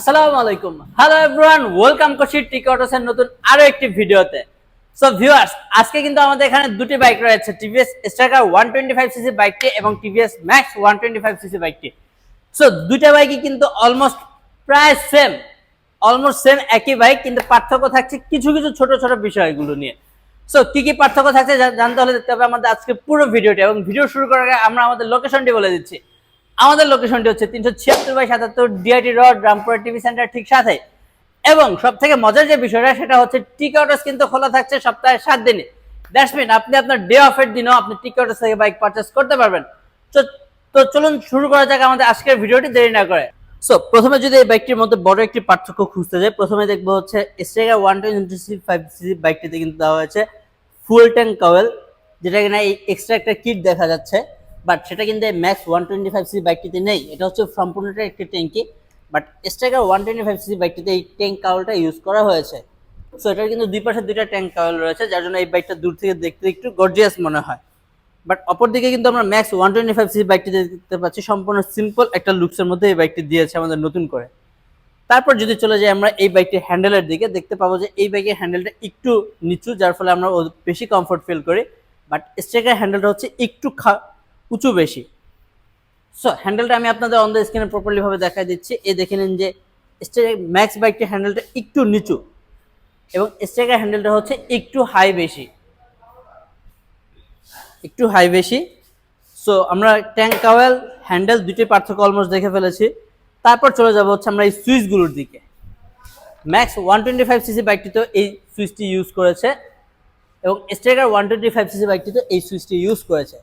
আসসালামু আলাইকুম। Hello everyone welcome করছি টিকটসের নতুন আরও একটি ভিডিওতে। সো ভিউয়ার্স আজকে কিন্তু আমাদের এখানে দুটি বাইক রয়েছে TVS Striker one twenty five CC বাইকটি এবং TVS Max one twenty five CC বাইকটি সো দুইটা বাইকই কিন্তু অলমোস্ট প্রায় সেম অলমোস্ট সেম একই বাইক কিন্তু পার্থক্য থাকছে কিছু কিছু ছোট ছোট বিষয়গুলো নিয়ে। সো কি কি পার্থক্য থাকছে জানতে হলে দেখতে হবে আমাদের আজকে পুরো ভিডিওটি। এবং ভিডিও শুরু করার আগে আমরা আমাদের লোকেশনটি বলে দিচ্ছি। আমাদের লোকেশনটি হচ্ছে তিনশো ছিয়াত্তর বাই সাতাত্তর DIT road Rampura TV centre ঠিক সাথে। এবং সব থেকে মজার যে বিষয়টা, সেটা হচ্ছে টিকটস কিন্তু খোলা থাকছে সপ্তাহে সাত দিনে। দ্যাটস মিন আপনি আপনার ডে অফের দিনেও আপনি টিকটস থেকে বাইক পারচেস করতে পারবেন। তো চলুন শুরু করা যাক আমাদের আজকের ভিডিওটি, দেরি না করে। সো প্রথমে যদি এই বাইকটির মধ্যে বড় একটি পার্থক্য খুঁজতে যাই, প্রথমে দেখব হচ্ছে Striker one twenty five CC বাইকটিতে কিন্তু দেওয়া হয়েছে ফুল ট্যাঙ্ক কাওয়েল যেটা কিনা এই এক্সট্রা একটা কিট দেখা যাচ্ছে। বাট সেটা কিন্তু Max one twenty five CC বাইকটিতে নেই। এটা হচ্ছে সম্পূর্ণটা একটি ট্যাঙ্কি। But Striker one twenty five CC বাইকটিতে এই ট্যাঙ্ক কাওয়েলটা ইউজ করা হয়েছে। সো এটার কিন্তু দুই পাশে দুইটা ট্যাঙ্ক কাওয়েল রয়েছে, যার জন্য এই বাইকটা দূর থেকে দেখতে একটু গর্জিয়াস মনে হয়। বাট অপরদিকে কিন্তু আমরা Max one twenty five CC বাইকটি দেখতে পাচ্ছি, সম্পূর্ণ সিম্পল একটা লুকসের মধ্যে এই বাইকটি দিয়েছে আমাদের নতুন করে। তারপর যদি চলে যাই আমরা এই বাইকটির হ্যান্ডেলের দিকে, দেখতে পাবো যে এই বাইকের হ্যান্ডেলটা একটু নিচু, যার ফলে আমরা বেশি কমফোর্ট ফিল করি। বাট স্ট্রেকের হ্যান্ডেলটা হচ্ছে একটু উঁচু বেশি। সো হ্যান্ডেলটা আমি আপনাদের অন দ্য স্ক্রিনে প্রপারলি ভাবে দেখাই দিচ্ছি। এ দেখে নিন যে ম্যাক্স বাইকটির হ্যান্ডেলটা একটু নিচু এবং স্ট্রেকের হ্যান্ডেলটা হচ্ছে একটু হাই বেশি। একটু হাই বেশি। সো আমরা ট্যাঙ্ক কাওয়েল হ্যান্ডেল দুটি পার্থক্য অলমোস্ট দেখে ফেলেছি। তারপর চলে যাব হচ্ছে আমরা এই সুইচগুলোর দিকে। Max one twenty five CC বাইকটিতেও এই সুইচটি ইউজ করেছে এবং Stryker one twenty five CC বাইকটিতে এই সুইচটি ইউজ করেছে।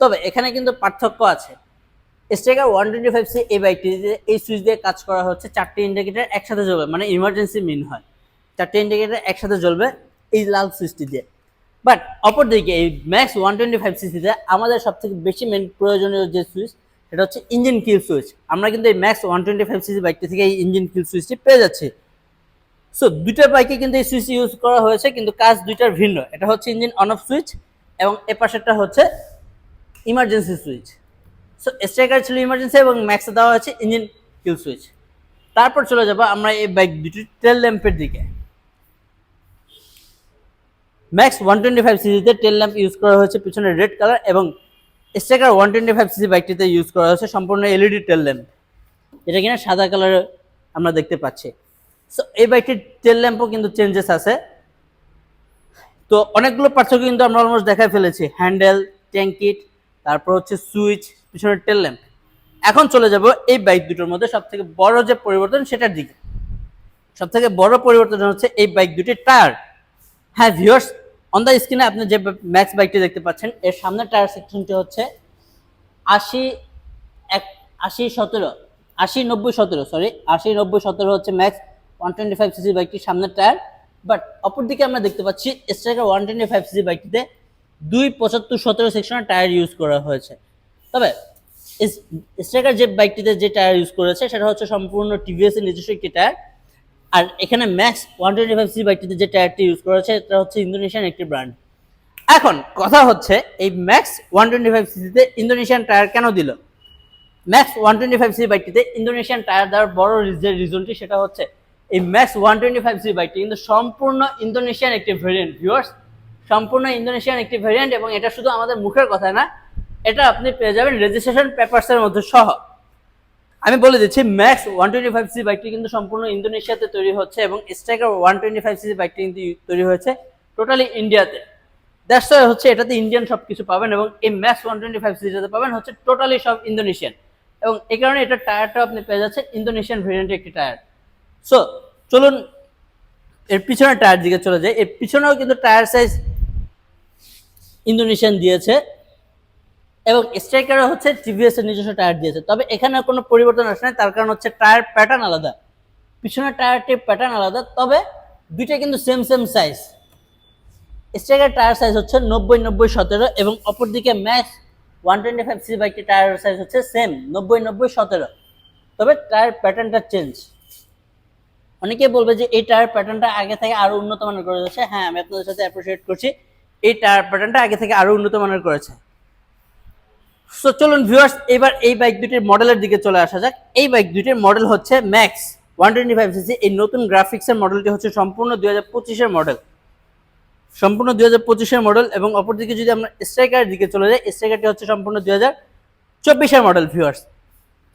তবে এখানে কিন্তু পার্থক্য আছে। Striker one twenty five C এই বাইকটিতে এই সুইচ দিয়ে কাজ করা হচ্ছে, চারটি ইন্ডিকেটার একসাথে জ্বলবে মানে ইমার্জেন্সি মিন হয়। চারটি ইন্ডিকেটার একসাথে জ্বলবে এই লাল সুইচটি দিয়ে। বাট অপরদিকে এই ম্যাক্স ওয়ান টোয়েন্টি ফাইভ সিসিতে আমাদের সবথেকে বেশি মেন প্রয়োজনীয় যে সুইচ সেটা হচ্ছে ইঞ্জিন কিল সুইচ আমরা কিন্তু এই Max one twenty five CC বাইকটি থেকে এই ইঞ্জিন কিল সুইচটি পেয়ে যাচ্ছি। সো দুইটা বাইকে কিন্তু এই সুইচ ইউজ করা হয়েছে, কিন্তু কাজ দুইটার ভিন্ন। এটা হচ্ছে ইঞ্জিন অন অফ সুইচ এবং এ পাশেরটা হচ্ছে ইমার্জেন্সি সুইচ সো স্ট্রাইকার ছিল ইমার্জেন্সি এবং ম্যাক্সে দেওয়া হয়েছে ইঞ্জিন কিল সুইচ তারপর চলে যাব আমরা এই বাইক দুটির টেল ল্যাম্পের দিকে। ম্যাক্স ওয়ান টোয়েন্টি ফাইভ সিসিতে টেল ল্যাম্প ইউজ করা হয়েছে, পিছনে রেড কালার এবং Striker one twenty five CC বাইকটিতে use করা হয়েছে, সম্পূর্ণ এলইডি টেল ল্যাম্প এটা কিনা সাদা কালার আমরা দেখতে পাচ্ছি। সো এই বাইকটির টেল ল্যাম্পও কিন্তু চেঞ্জেস আছে। তো, অনেকগুলো পার্থক্য কিন্তু আমরা অলমোস্ট দেখাই ফেলেছি। হ্যান্ডেল ট্যাঙ্কিট তারপর হচ্ছে সুইচ, পিছনের টেল ল্যাম্প। এখন চলে যাব এই বাইক দুটোর মধ্যে সব থেকে বড় যে পরিবর্তন সেটার দিকে। সব থেকে বড় পরিবর্তন হচ্ছে এই বাইক দুটির টায়ার। হ্যাঁ ভিউয়ার্স অন দ্য স্ক্রিনে আপনি যে ম্যাক্স বাইকটি দেখতে পাচ্ছেন, এর সামনের টায়ার সেকশনটি হচ্ছে আশি এক, আশি সতেরো, আশি নব্বই সতেরো সরি আশি নব্বই সতেরো হচ্ছে Max one twenty five CC বাইকটির সামনের টায়ার। বাট অপরদিকে আমরা দেখতে পাচ্ছি Striker one twenty five CC বাইকটিতে দুই পঁচাত্তর সতেরো সেকশনের টায়ার ইউজ করা হয়েছে। তবে স্ট্রাইকার যে বাইকটিতে যে টায়ার ইউজ করেছে, সেটা হচ্ছে সম্পূর্ণ টিভিএস এর নিজস্ব একটি টায়ার। আর এখানে Max one twenty five C বাইকটিতে যে টায়ারটি ইউজ করেছে, এটা হচ্ছে ইন্দোনেশিয়ান একটি ব্র্যান্ড এখন কথা হচ্ছে, এই ম্যাক্স ওয়ান টোয়েন্টি ফাইভ সিসিতে ইন্দোনেশিয়ান টায়ার কেন দিল? Max one twenty five C বাইকটিতে Indonesian tyre দেওয়ার বড় যে রিজনটি, সেটা হচ্ছে, এই Max one twenty five C বাইকটি কিন্তু সম্পূর্ণ ইন্দোনেশিয়ান একটি ভেরিয়েন্ট ভিউয়ার্স সম্পূর্ণ ইন্দোনেশিয়ান একটি ভেরিয়েন্ট এবং এটা শুধু আমাদের মুখের কথা না, এটা আপনি পেয়ে যাবেন রেজিস্ট্রেশন পেপারসের মধ্যে সহ। আমি বলে দিচ্ছি Max one twenty five C বাইকটি কিন্তু সম্পূর্ণ ইন্দোনেশিয়াতে তৈরি হচ্ছে এবং Striker one twenty five C বাইকটি কিন্তু তৈরি হয়েছে টোটালি ইন্ডিয়াতে দ্যাটস হচ্ছে এটাতে ইন্ডিয়ান সব কিছু পাবেন এবং এই ম্যাক্স ওয়ান টোয়েন্টি ফাইভ সিরিজে পাবেন হচ্ছে টোটালি সব ইন্দোনেশিয়ান। এবং এই কারণে এটা টায়ারটাও আপনি পেয়ে যাচ্ছেন, ইন্দোনেশিয়ান ভেরিয়েন্টের একটি টায়ার সো চলুন, এর পিছনের টায়ার দিকে চলে যাই। এর পিছনেও কিন্তু টায়ার সাইজ ইন্দোনেশিয়ান দিয়েছে এবং স্ট্রাইকারও হচ্ছে টিভিএস এর নিজস্ব টায়ার দিয়েছে। তবে এখানে কোনো পরিবর্তন আসে না তার কারণ হচ্ছে টায়ার প্যাটার্ন আলাদা। পিছনের টায়ারটির প্যাটার্ন আলাদা, তবে দুইটা কিন্তু same same size Striker tyre size হচ্ছে নব্বই নব্বই, সতেরো এবং অপরদিকে Max one twenty five C বাইকটি টায়ার সাইজ হচ্ছে সেম নব্বই নব্বই, সতেরো। তবে টায়ার প্যাটার্নটা চেঞ্জ অনেকে বলবে যে এই টায়ার প্যাটার্নটা আগে থেকে আরও উন্নত মানের করে দিয়েছে হ্যাঁ আমি আপনাদের সাথে অ্যাপ্রিসিয়েট করছি। এই টায়ার প্যাটার্নটা আগে থেকে আরও উন্নত মানের করেছে। সো চলুন ভিউয়ার্স এবার এই বাইক দুটির মডেলের দিকে চলে আসা যাক। এই বাইক দুটির মডেল হচ্ছে Max one twenty five CC এই নতুন গ্রাফিক্সের মডেলটি হচ্ছে সম্পূর্ণ দুই হাজার পঁচিশের মডেল সম্পূর্ণ দুই হাজার পঁচিশের মডেল এবং অপরদিকে যদি আমরা স্ট্রাইকারের দিকে চলে যাই স্ট্রাইকারটি হচ্ছে সম্পূর্ণ দুই হাজার চব্বিশের মডেল ভিউয়ার্স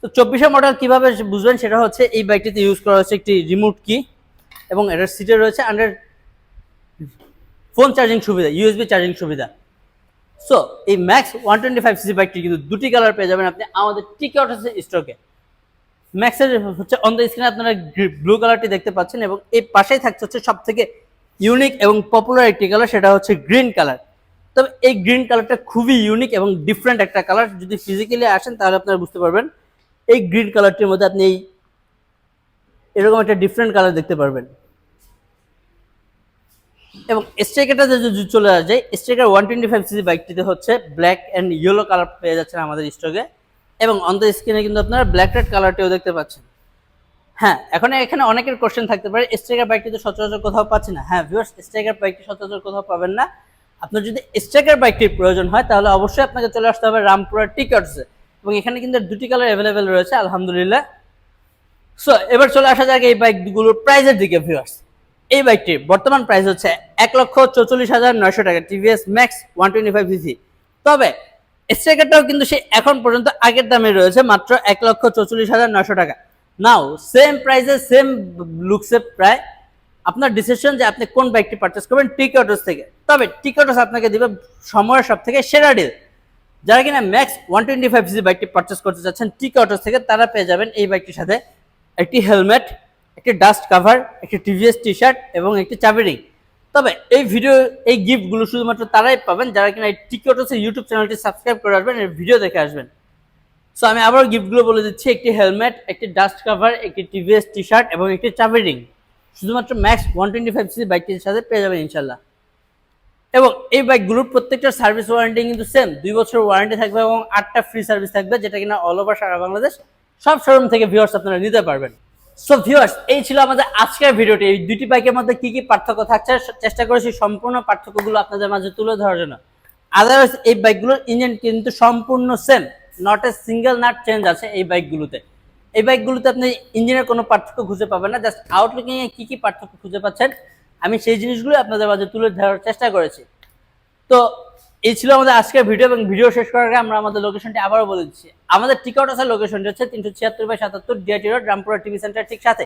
তো চব্বিশের মডেল কীভাবে বুঝবেন? সেটা হচ্ছে এই বাইকটিতে ইউজ করা হচ্ছে একটি রিমোট কি এবং এটার সিটে রয়েছে আন্ডার ফোন চার্জিং সুবিধা ইউএসবি চার্জিং সুবিধা। সো এই Max one twenty five CC বাইকটি কিন্তু দুটি কালার পেয়ে যাবেন আপনি আমাদের টিকে অটোসের স্টকে ম্যাক্সের হচ্ছে অন দ্য স্ক্রিনে আপনারা ব্লু কালারটি দেখতে পাচ্ছেন এবং এই পাশেই থাকছে হচ্ছে সব থেকে ইউনিক এবং পপুলার একটি কালার সেটা হচ্ছে গ্রিন কালার তবে এই গ্রিন কালারটা খুবই ইউনিক এবং ডিফারেন্ট একটা কালার যদি ফিজিক্যালি আসেন, তাহলে আপনারা বুঝতে পারবেন, এই গ্রিন কালারটির মধ্যে আপনি এই এরকম একটা ডিফারেন্ট কালার দেখতে পারবেন। এবং স্ট্রাইকারটা যদি চলে আসা Striker one twenty five CC বাইকটিতে হচ্ছে ব্ল্যাক অ্যান্ড ইয়েলো কালার পেয়ে যাচ্ছেন আমাদের স্টকে এবং অন দ্য স্ক্রিনে কিন্তু আপনারা ব্ল্যাক রেড কালারটিও দেখতে পাচ্ছেন। হ্যাঁ এখন এখানে অনেকের কোশ্চেন থাকতে পারে স্ট্রাইকার বাইকটি তো সচরাচর কোথাও পাচ্ছি না। হ্যাঁ ভিউয়ার্স স্ট্রাইকার বাইকটি সচরাচর কোথাও পাবেন না। আপনার যদি স্ট্রাইকার বাইকটির প্রয়োজন হয়, তাহলে অবশ্যই আপনাকে চলে আসতে হবে রামপুরা টিকার্সে এবং এখানে কিন্তু দুটি কালার অ্যাভেলেবেল রয়েছে, আলহামদুলিল্লাহ। সো এবার চলে আসা যাক এই বাইকগুলোর প্রাইজের দিকে ভিউয়ার্স এই বাইকটির বর্তমান প্রাইস হচ্ছে এক লক্ষ চৌচল্লিশ হাজার নয়শো টাকা TVS Max one twenty five CC তবে স্ট্রাইকারটাও কিন্তু সেই এখন পর্যন্ত আগের দামে রয়েছে মাত্র এক লক্ষ চৌচল্লিশ হাজার নয়শো টাকা। নাও সেম প্রাইসে সেম লুকসে প্রায় আপনার ডিসিশন যে আপনি কোন বাইকটি পারচেস করবেন টিকটস থেকে। তবে টিকটস আপনাকে দিবে সময়ের সব থেকে সেরা ডিল যারা কিনা Max one twenty five CC বাইকটি পারচেস করতে চাচ্ছেন টিকে অটোস থেকে তারা পেয়ে যাবেন এই বাইকটির সাথে একটি হেলমেট একটি ডাস্ট কাভার একটি টিভিএস টি শার্ট এবং একটি চাবি রিং তবে এই ভিডিও এই গিফটগুলো শুধুমাত্র তারাই পাবেন। যারা কিনা এই টিকে অটোসের ইউটিউব চ্যানেলটি সাবস্ক্রাইব করে আসবেন, এর ভিডিও দেখে আসবেন। সো আমি আবার গিফটগুলো বলে দিচ্ছি। একটি হেলমেট একটি ডাস্ট কাভার একটি টিভিএস টি শার্ট এবং একটি চাবি রিং শুধুমাত্র Max one twenty five CC বাইকটির সাথে পেয়ে যাবেন ইনশাল্লাহ এবং এই বাইকগুলোর প্রত্যেকটা সার্ভিস ওয়ারেন্টি কিন্তু সেম দুই বছর ওয়ারেন্টি থাকবে এবং আটটা ফ্রি সার্ভিস থাকবে, যেটা কিনা অল ওভার সারা বাংলাদেশ, সব শোরুম থেকে ভিউয়ার্স আপনারা নিতে পারবেন। সো ভিউয়ার্স এই ছিল আমাদের আজকের ভিডিওটি। এই দুটি বাইকের মধ্যে কি কি পার্থক্য থাকছে চেষ্টা করেছি সম্পূর্ণ পার্থক্যগুলো আপনাদের মাঝে তুলে ধরার জন্য। আদারওয়াইজ এই বাইকগুলোর ইঞ্জিন কিন্তু সম্পূর্ণ same not a single nut change আছে এই বাইকগুলোতে এই বাইকগুলোতে আপনি ইঞ্জিনের কোনো পার্থক্য খুঁজে পাবেন না জাস্ট আউটলুকিং এ কি কি পার্থক্য খুঁজে পাচ্ছেন, আমি সেই জিনিসগুলো আপনাদের মাঝে তুলে ধরার চেষ্টা করেছি। তো এই ছিল আমাদের আজকের ভিডিও এবং ভিডিও শেষ করার আগে আমরা আমাদের লোকেশনটি আবারও বলে দিচ্ছি। আমাদের টিকট আসার লোকেশনটি হচ্ছে তিনশো ছিয়াত্তর বাই সাতাত্তর DIT road Rampura TV centre ঠিক সাথে।